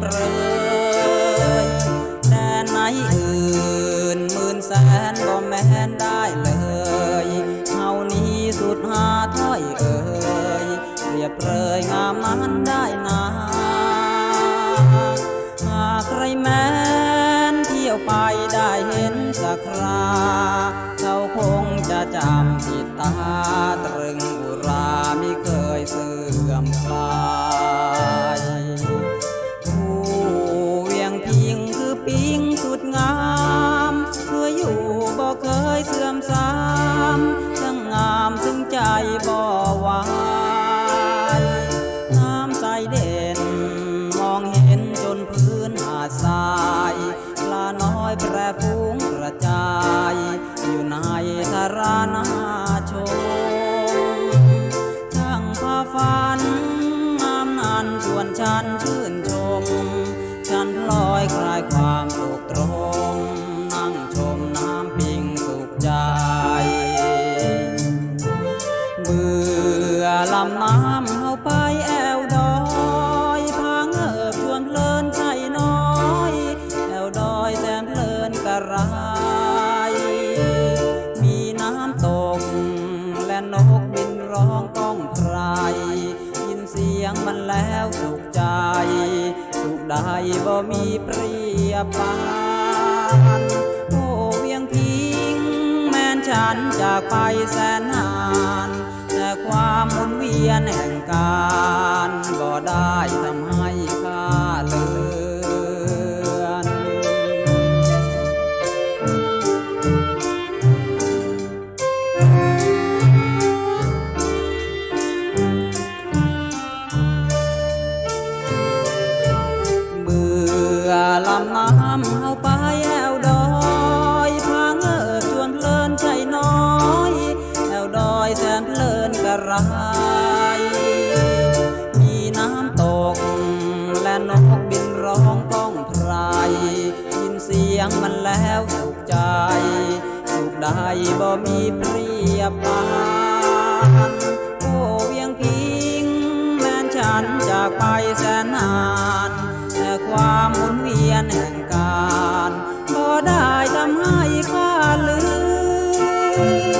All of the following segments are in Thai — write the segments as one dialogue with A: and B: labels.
A: ปรยแดนไหนอื่นหมื่นแสนก็แม่นได้เลยเฮานี้สุดหาถ้อยเอ่ยเรียบเปรยงามนั้นได้นาหากใครแม้นเที่ยวไปได้เห็นสักคราเขาคงจะจำติดตา เสียงมันแล้วสุขใจ สุขได้บ่มีเปรียบปานโอ้เวียงพิง แม่นฉันจากไปแสนนาน แต่ความมุนเวียนแห่งการบ่ได้ทำใยงมันแล้วสุขใจสุขได้บ่มีเปรียบปานโอ้เวียงพิงแม้นฉันจากไปแสนนานแต่ความหมุนเวียนแห่งการก็ได้ทำให้ข้าลืม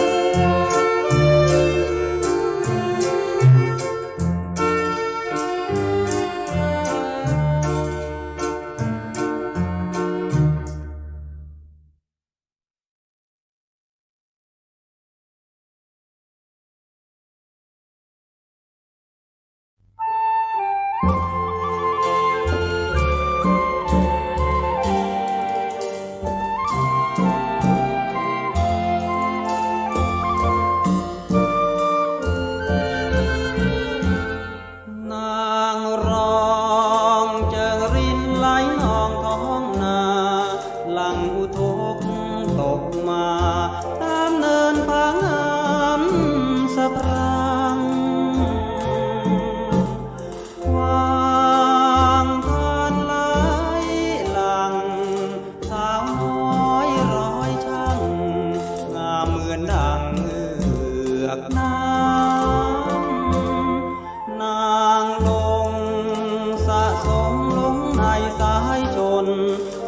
A: นางลงสะสมลงในสายชน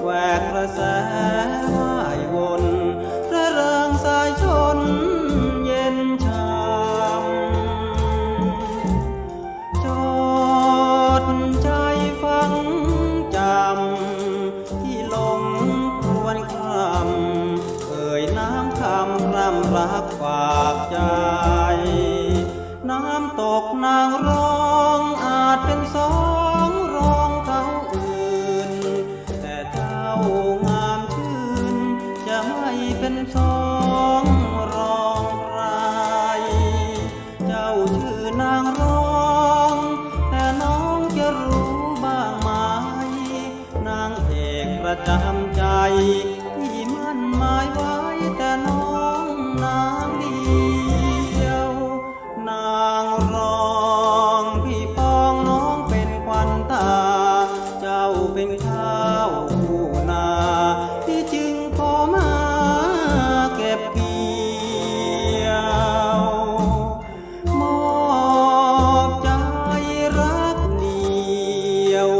A: แหวกกระแสว่ายวนระเริงสายชนเย็นชำจดใจฟังจำ ที่ลมครวนคำเอ่ยน้ำคำรำรักฝากใจน้ำตกนางร้องอาจเป็นสองรองเท่าอื่น แต่เจ้างามชื่น จะไม่เป็นสองรองใครเจ้าชื่อนางร้อง แต่น้องจะรู้บ้างไหมนางเอกประจำใจ งข้าวคู่นาที่จึงพอมาเก็บเกี่ยวมอบใจรักเดียว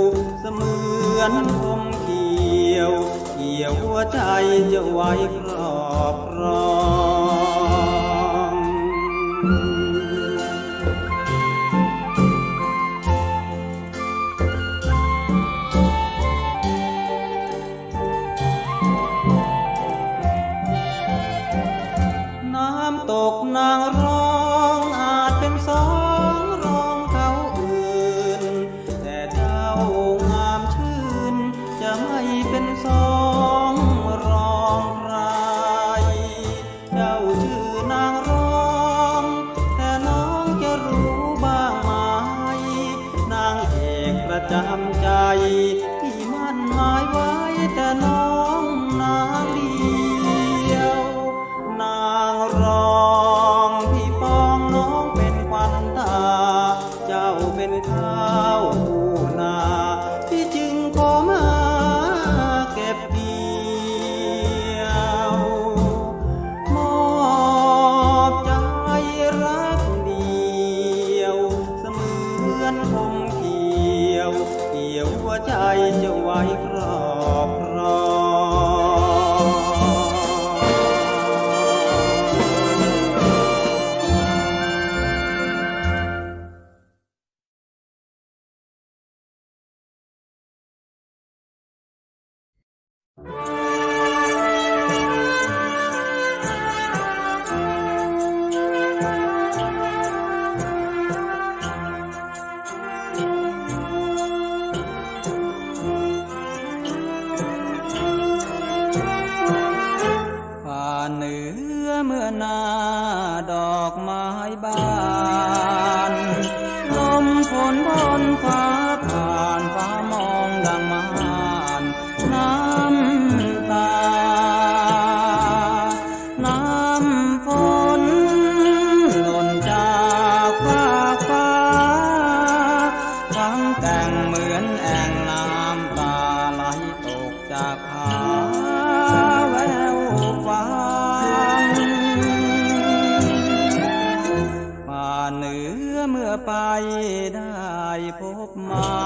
A: เสมือนคมเกี่ยว เกี่ยวหัวใจจะไว้ครอบครอง หัวใจจะไว้ครอบครอง ได้พบมา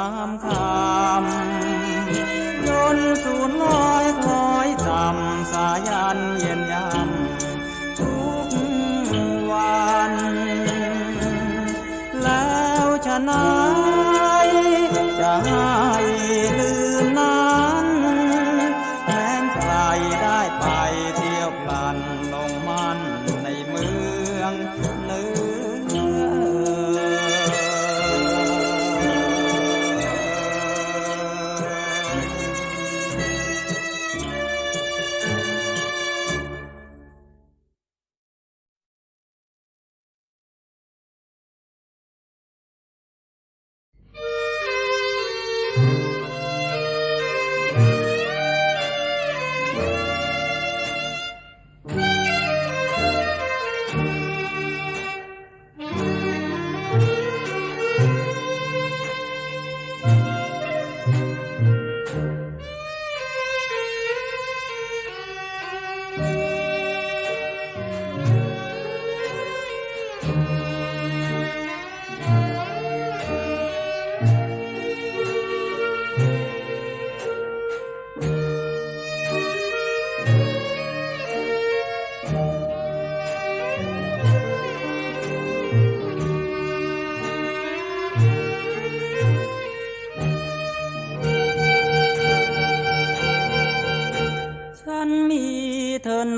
A: น้ำคำจนสูญลอยคลอยจำสายันเย็นยำทุกวัน แล้วชนะจะให้ลืมนั้นแม้ใครได้ไปเที่ยวพลันลงมันในเมือง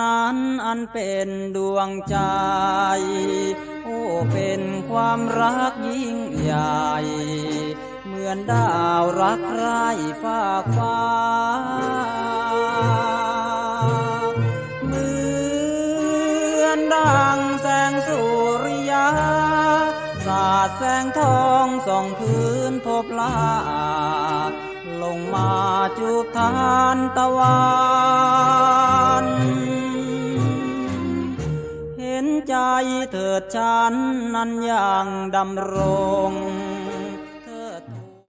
A: นานอันเป็นดวงใจ โอ้ เป็นความรักยิ่งใหญ่ เหมือนดาวรักใครฝากฟ้า เหมือนดังแสงสุริยา สาดแสงทองส่องพื้นพบลาลงมาจูบทานตะวัน เถิดฉันนั้นยังดำรง